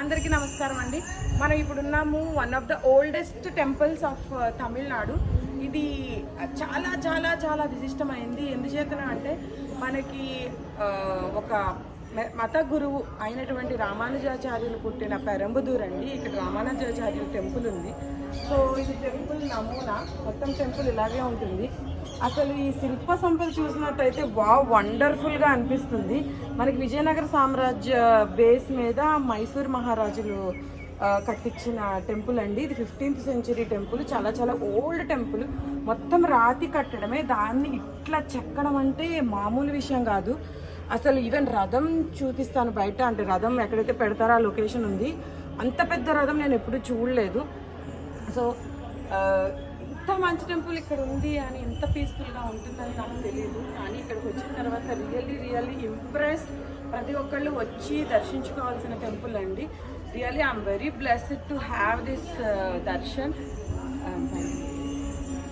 అందరికీ నమస్కారం అండి. మనం ఇప్పుడున్నాము one of the oldest temples of Tamil Nadu ఇది చాలా చాలా చాలా విశిష్టమైంది. ఎందుచేతన అంటే మనకి uh, ఒక మత గురువు అయినటువంటి రామానుజాచార్యులు పుట్టిన పెరంబుదూర్ అండి ఇక్కడ రామానుజాచార్యుల టెంపుల్ ఉంది. సో ఇది టెంపుల్ నమూనా. మొత్తం టెంపుల్ ఇలాగే ఉంటుంది. అసలు ఈ శిల్ప సంపద చూసినట్టయితే వా వండర్ఫుల్గా అనిపిస్తుంది. మనకి విజయనగర సామ్రాజ్య బేస్ మీద మైసూర్ మహారాజులు కట్టించిన టెంపుల్ అండి. ఇది ఫిఫ్టీన్త్ సెంచరీ టెంపుల్. చాలా చాలా ఓల్డ్ టెంపుల్. మొత్తం రాతి కట్టడమే. దాన్ని ఇట్లా చెక్కడం అంటే మామూలు విషయం కాదు. అసలు ఈవెన్ రథం చూపిస్తాను బయట అంటే రథం ఎక్కడైతే పెడతారో ఆ లొకేషన్ ఉంది. అంత పెద్ద రథం నేను ఎప్పుడు చూడలేదు. సో ఇంత మంచి టెంపుల్ ఇక్కడ ఉంది అని ఇంత పీస్ఫుల్గా ఉంటుందని నాకు తెలియదు. కానీ ఇక్కడికి వచ్చిన తర్వాత రియల్లీ రియల్లీ ఇంప్రెస్ ప్రతి ఒక్కళ్ళు వచ్చి దర్శించుకోవాల్సిన టెంపుల్ అండి. Really I'm very blessed to have this darshan